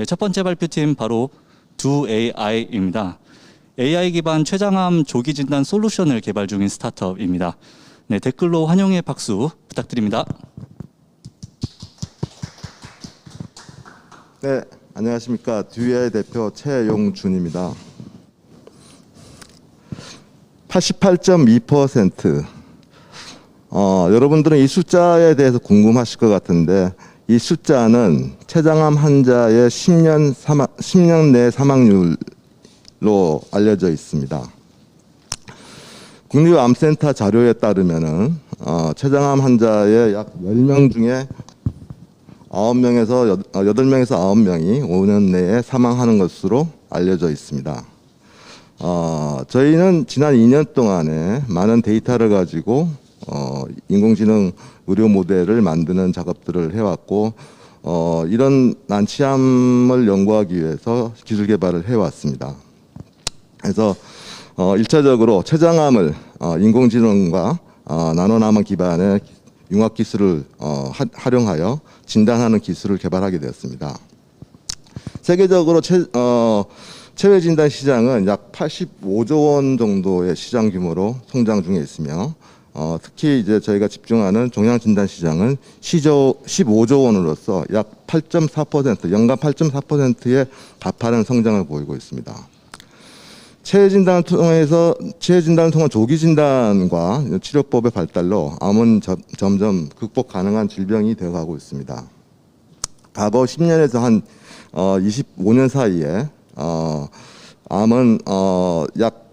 네, 첫 번째 발표팀 바로 두 AI입니다. AI 기반 췌장암 조기 진단 솔루션을 개발 중인 스타트업입니다. 네, 댓글로 환영의 박수 부탁드립니다. 네, 안녕하십니까. 듀의 대표 최용준입니다. 88.2% 어, 여러분들은 이 숫자에 대해서 궁금하실 것 같은데 이 숫자는 췌장암 환자의 10년 사망 10년 내 사망률로 알려져 있습니다. 국립암센터 자료에 따르면은 어, 췌장암 환자의 약 10명 중에 9명에서 8명에서 9명이 5년 내에 사망하는 것으로 알려져 있습니다. 어, 저희는 지난 2년 동안에 많은 데이터를 가지고 어, 인공지능 의료 모델을 만드는 작업들을 해왔고 어, 이런 난치암을 연구하기 위해서 기술 개발을 해왔습니다. 그래서 어, 1차적으로 췌장암을 어, 인공지능과 어, 나노나만 기반의 융합 기술을 어, 하, 활용하여 진단하는 기술을 개발하게 되었습니다. 세계적으로 체, 어, 체외 진단 시장은 약 85조 원 정도의 시장 규모로 성장 중에 있으며 어, 특히 이제 저희가 집중하는 종양 진단 시장은 시조 15조 원으로서 약 8.4% 연간 8.4%의 가파른 성장을 보이고 있습니다. 체외 진단을 통해서 체외 진단을 통한 조기 진단과 치료법의 발달로 암은 점- 점점 극복 가능한 질병이 되어가고 있습니다. 과거 10년에서 한 어, 25년 사이에 어, 암은 어, 약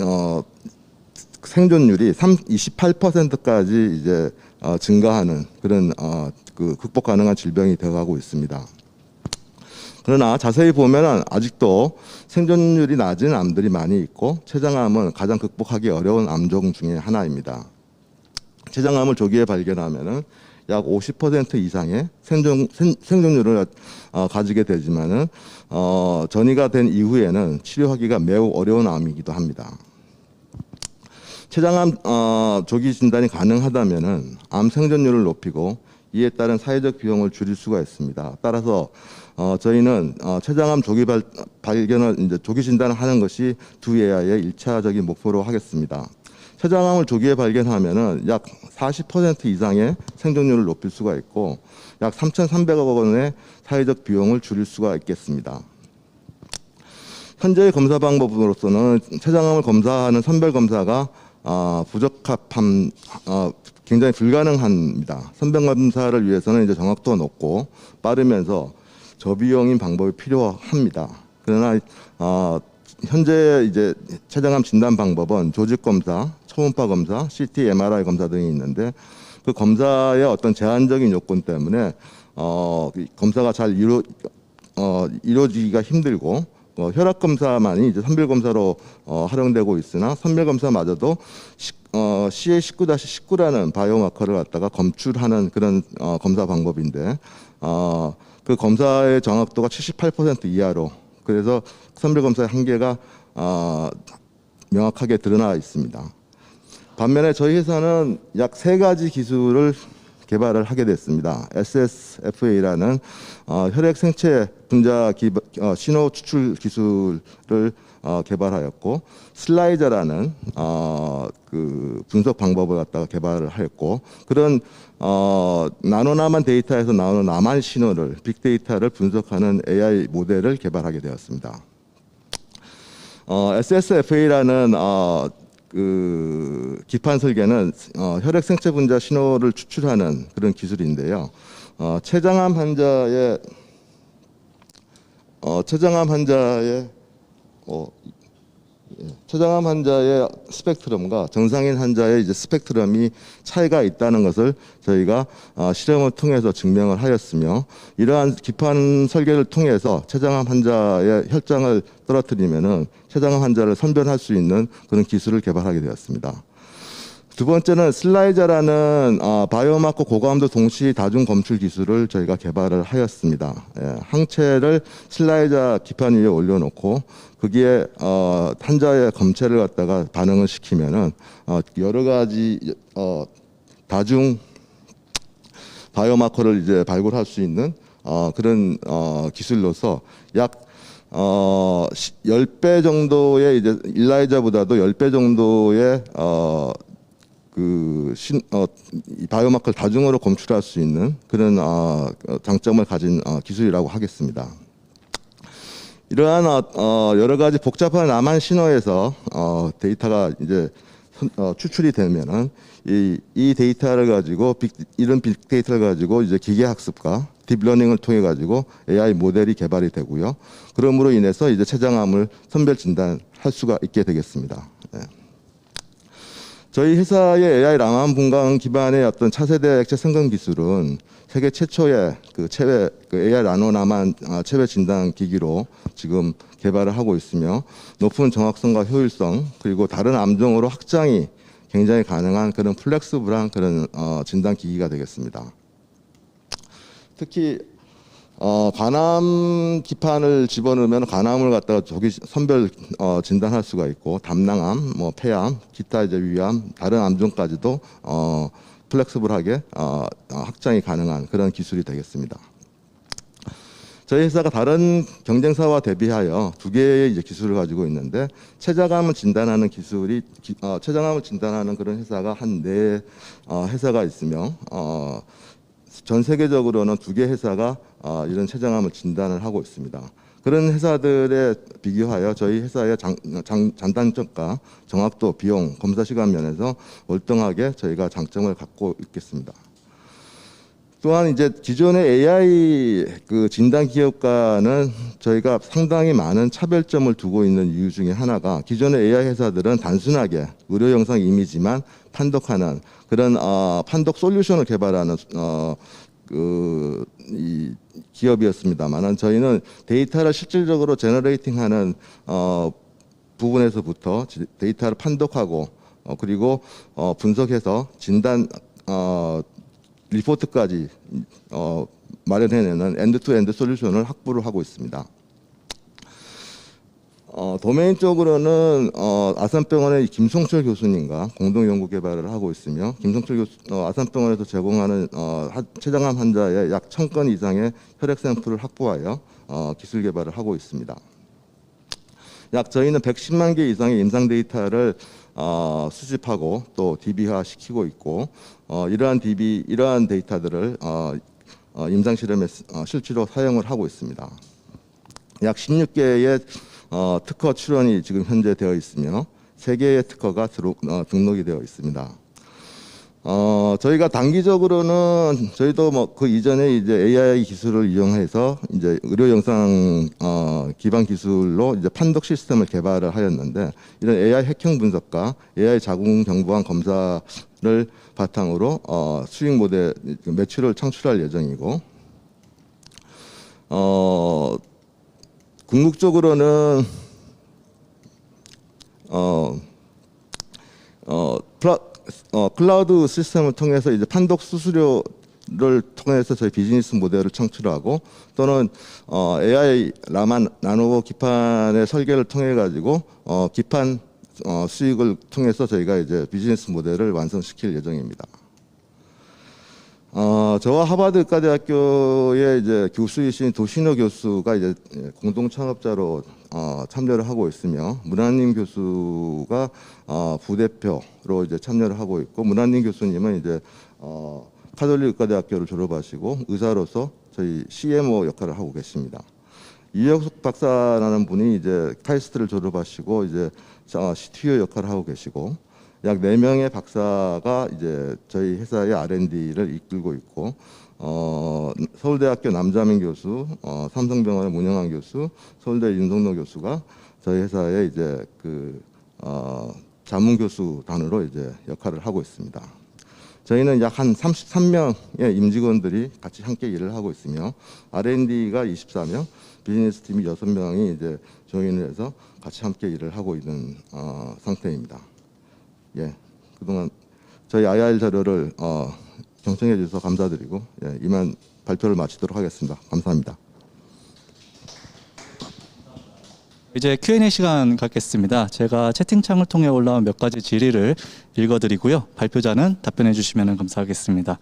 어, 생존율이 3, 28%까지 이제 어, 증가하는 그런 어, 그 극복 가능한 질병이 되어가고 있습니다. 그러나 자세히 보면은 아직도 생존율이 낮은 암들이 많이 있고 췌장암은 가장 극복하기 어려운 암종 중에 하나입니다. 췌장암을 조기에 발견하면은 약 50% 이상의 생존 생, 생존율을 어, 가지게 되지만은 어, 전이가 된 이후에는 치료하기가 매우 어려운 암이기도 합니다. 췌장암 어, 조기 진단이 가능하다면은 암 생존율을 높이고 이에 따른 사회적 비용을 줄일 수가 있습니다. 따라서 어, 저희는 어, 췌장암 조기 발, 발견을 이제 조기 진단을 하는 것이 두 AI의 일차적인 목표로 하겠습니다. 췌장암을 조기에 발견하면은 약 40% 이상의 생존율을 높일 수가 있고 약 3,300억 원의 사회적 비용을 줄일 수가 있겠습니다. 현재의 검사 방법으로서는 췌장암을 검사하는 선별 검사가 아, 부적합함 어, 굉장히 불가능합니다. 선별 검사를 위해서는 이제 정확도가 높고 빠르면서 저비용인 방법이 필요합니다. 그러나 어, 현재 이제 췌장암 진단 방법은 조직 검사, 초음파 검사, CT, MRI 검사 등이 있는데 그 검사의 어떤 제한적인 요건 때문에 어, 이 검사가 잘 이루 어, 이루어지기가 힘들고 어, 혈압 검사만이 이제 선별 검사로 어, 활용되고 있으나 선별 검사마저도 시, 어, CA 19-19라는 바이오마커를 갖다가 검출하는 그런 어, 검사 방법인데 어, 그 검사의 정확도가 78% 이하로 그래서 선별 검사의 한계가 어, 명확하게 드러나 있습니다. 반면에 저희 회사는 약 세 가지 기술을 개발을 하게 됐습니다. SSFA라는 어, 혈액 생체 분자 기, 어, 신호 추출 기술을 어, 개발하였고 슬라이저라는 어, 그 분석 방법을 갖다가 개발을 하였고 그런 어, 나노나만 데이터에서 나오는 나만 신호를 빅데이터를 분석하는 AI 모델을 개발하게 되었습니다. 어, SSFA라는 어, 그 기판 설계는 어, 혈액 생체 분자 신호를 추출하는 그런 기술인데요. 어, 췌장암 환자의 어, 췌장암 환자의 어, 예, 췌장암 환자의 스펙트럼과 정상인 환자의 이제 스펙트럼이 차이가 있다는 것을 저희가 어, 실험을 통해서 증명을 하였으며 이러한 기판 설계를 통해서 췌장암 환자의 혈장을 떨어뜨리면은 췌장암 환자를 선별할 수 있는 그런 기술을 개발하게 되었습니다. 두 번째는 슬라이저라는 어, 바이오마커 고감도 동시 다중 검출 기술을 저희가 개발을 하였습니다. 예, 항체를 슬라이저 기판 위에 올려놓고 거기에 어, 환자의 검체를 갖다가 반응을 시키면은 어, 여러 가지 어, 다중 바이오마커를 이제 발굴할 수 있는 어, 그런 어, 기술로서 약 어, 10배 정도의 이제 일라이자보다도 10배 정도의 어, 그 신, 어, 이 바이오마크를 다중으로 검출할 수 있는 그런 어, 어, 장점을 가진 어, 기술이라고 하겠습니다. 이러한 어, 어, 여러 가지 복잡한 암한 신호에서 어, 데이터가 이제 선- 어, 추출이 되면은 이, 이 데이터를 가지고 빅, 이런 빅데이터를 가지고 이제 기계 학습과 딥러닝을 통해 가지고 AI 모델이 개발이 되고요. 그러므로 인해서 이제 췌장암을 선별 진단할 수가 있게 되겠습니다. 네. 저희 회사의 AI 랑암 분광 기반의 어떤 차세대 액체 생검 기술은 세계 최초의 그 체외 그 AI 나노나만 아, 체외 진단 기기로 지금 개발을 하고 있으며 높은 정확성과 효율성 그리고 다른 암종으로 확장이 굉장히 가능한 그런 플렉스블한 그런 어, 진단 기기가 되겠습니다. 특히 어, 간암 기판을 집어넣으면 간암을 갖다가 저기 선별 어, 진단할 수가 있고 담낭암, 뭐 폐암, 기타 이제 위암, 다른 암종까지도 어, 플렉스블하게 어, 어, 확장이 가능한 그런 기술이 되겠습니다. 저희 회사가 다른 경쟁사와 대비하여 두 개의 이제 기술을 가지고 있는데 췌장암을 진단하는 기술이 기- 어, 췌장암을 진단하는 그런 회사가 한네 어, 회사가 있으며 어, 전 세계적으로는 두 개 회사가 어, 이런 췌장암을 진단을 하고 있습니다. 그런 회사들에 비교하여 저희 회사의 장, 장, 장단점과 정확도, 비용, 검사 시간 면에서 월등하게 저희가 장점을 갖고 있겠습니다. 또한 이제 기존의 AI 그 진단 기업과는 저희가 상당히 많은 차별점을 두고 있는 이유 중에 하나가 기존의 AI 회사들은 단순하게 의료 영상 이미지만 판독하는 그런 어, 판독 솔루션을 개발하는 어, 그 이 기업이었습니다만은 저희는 데이터를 실질적으로 제너레이팅하는 어, 부분에서부터 지- 데이터를 판독하고 어, 그리고 어, 분석해서 진단 어, 리포트까지 어, 마련해내는 엔드투엔드 솔루션을 확보를 하고 있습니다. 어, 도메인 쪽으로는 어, 아산병원의 김성철 교수님과 공동 연구 개발을 하고 있으며 김성철 교수 어, 아산병원에서 제공하는 어, 하- 췌장암 환자의 약 1000건 이상의 혈액 샘플을 확보하여 어, 기술 개발을 하고 있습니다. 약 저희는 110만 개 이상의 임상 데이터를 어, 수집하고 또 DB화 시키고 있고 어, 이러한 DB 이러한 데이터들을 어, 어, 임상 실험에 쓰- 어, 실제로 사용을 하고 있습니다. 약 16개의 어, 특허 출원이 지금 현재 되어 있으며 3개의 특허가 들어, 어, 등록이 되어 있습니다. 어, 저희가 단기적으로는 저희도 뭐 그 이전에 이제 AI 기술을 이용해서 이제 의료 영상 어, 기반 기술로 이제 판독 시스템을 개발을 하였는데 이런 AI 핵형 분석과 AI 자궁 경부암 검사를 바탕으로 어, 수익 모델 매출을 창출할 예정이고 어, 궁극적으로는 어, 어, 플라, 어, 클라우드 시스템을 통해서 이제 판독 수수료를 통해서 저희 비즈니스 모델을 창출하고 또는 어, AI 라만 나노 기판의 설계를 통해 가지고 어, 기판 어, 수익을 통해서 저희가 이제 비즈니스 모델을 완성시킬 예정입니다. 어, 저와 하버드 의과대학교의 이제 교수이신 도시노 교수가 이제 예, 공동 창업자로 어, 참여를 하고 있으며 문한님 교수가 어, 부대표로 이제 참여를 하고 있고 문한님 교수님은 이제 어, 카톨릭 의과대학교를 졸업하시고 의사로서 저희 CMO 역할을 하고 계십니다. 이혁숙 박사라는 분이 이제 카이스트를 졸업하시고 이제 어, CTO 역할을 하고 계시고 약 네명의 박사가 이제 저희 회사의 R&D를 이끌고 있고 어, 서울대학교 남자민 교수, 어, 삼성병원의 문영환 교수, 서울대 윤성노 교수가 저희 회사의 이제 그 어, 자문 교수단으로 이제 역할을 하고 있습니다. 저희는 약 한 33명의 임직원들이 같이 함께 일을 하고 있으며 R&D가 24명, 비즈니스 팀이 6명이 이제 조인을 해서 같이 함께 일을 하고 있는 어, 상태입니다. 예, 그동안 저희 IR 자료를 어, 경청해 주셔서 감사드리고 예, 이만 발표를 마치도록 하겠습니다. 감사합니다. 이제 Q&A 시간 갖겠습니다. 제가 채팅창을 통해 올라온 몇 가지 질의를 읽어드리고요. 발표자는 답변해 주시면 감사하겠습니다.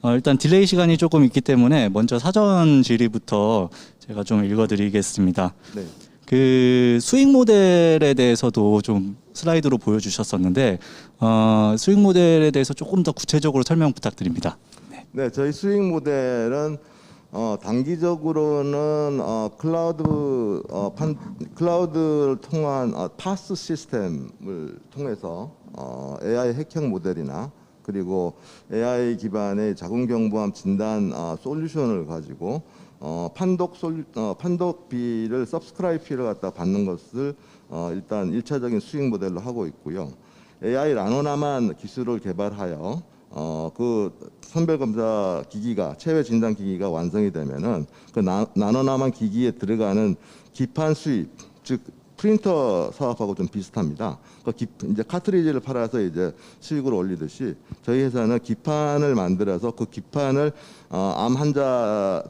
어, 일단 딜레이 시간이 조금 있기 때문에 먼저 사전 질의부터 제가 좀 읽어드리겠습니다. 네. 그 수익 모델에 대해서도 좀 슬라이드로 보여주셨었는데 어, 수익 모델에 대해서 조금 더 구체적으로 설명 부탁드립니다. 네, 저희 수익 모델은 어, 단기적으로는 어, 클라우드 어, 판, 클라우드를 통한 어, 파스 시스템을 통해서 어, AI 핵형 모델이나 그리고 AI 기반의 자궁경부암 진단 어, 솔루션을 가지고 어, 판독 솔 어, 판독비를 서브스크라이비를 갖다 받는 것을 어, 일단 일차적인 수익 모델로 하고 있고요. AI 라노나만 기술을 개발하여 어, 그 선별 검사 기기가 체외 진단 기기가 완성이 되면은 그 나, 나노나만 기기에 들어가는 기판 수입 즉 프린터 사업하고 좀 비슷합니다. 그 기, 이제 카트리지를 팔아서 이제 수익을 올리듯이 저희 회사는 기판을 만들어서 그 기판을 어, 암 환자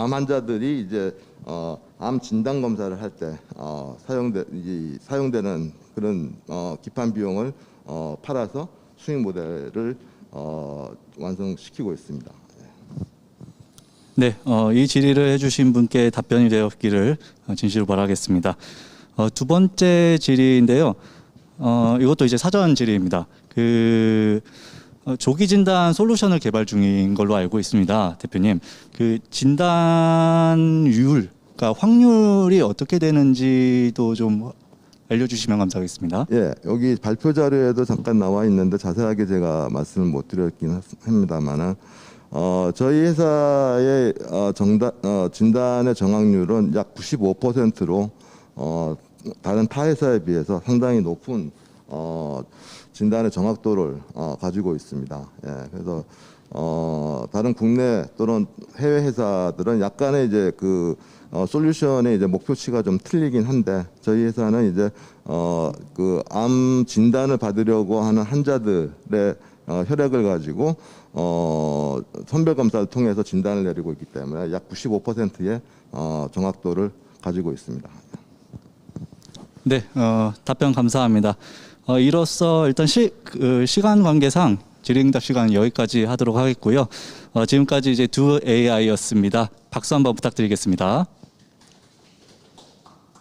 암 환자들이 이제 어, 암 진단 검사를 할때 어, 사용돼 이, 사용되는 그런 어, 기판 비용을 어, 팔아서 수익 모델을 어, 완성시키고 있습니다. 네, 어, 이 질의를 해주신 분께 답변이 되었기를 어, 진실로 바라겠습니다. 어, 두 번째 질의인데요. 어, 이것도 이제 사전 질의입니다. 그 어, 조기 진단 솔루션을 개발 중인 걸로 알고 있습니다, 대표님. 그 진단율, 그러니까 확률이 어떻게 되는지도 좀 알려주시면 감사하겠습니다. 예, 여기 발표 자료에도 잠깐 나와 있는데 자세하게 제가 말씀을 못 드렸긴 하- 합니다만은 어, 저희 회사의 어, 정단, 어, 진단의 정확률은 약 95%로 어, 다른 타 회사에 비해서 상당히 높은 어, 진단의 정확도를 어, 가지고 있습니다. 예, 그래서 어, 다른 국내 또는 해외 회사들은 약간의 이제 그 어, 솔루션의 이제 목표치가 좀 틀리긴 한데 저희 회사는 이제 어, 그 암 진단을 받으려고 하는 환자들의 어, 혈액을 가지고 어, 선별 검사를 통해서 진단을 내리고 있기 때문에 약 95%의 어, 정확도를 가지고 있습니다. 네, 어, 답변 감사합니다. 어, 이로써 일단 시, 그, 시간 관계상 질의응답 시간 여기까지 하도록 하겠고요. 어, 지금까지 이제 두 AI였습니다. 박수 한번 부탁드리겠습니다.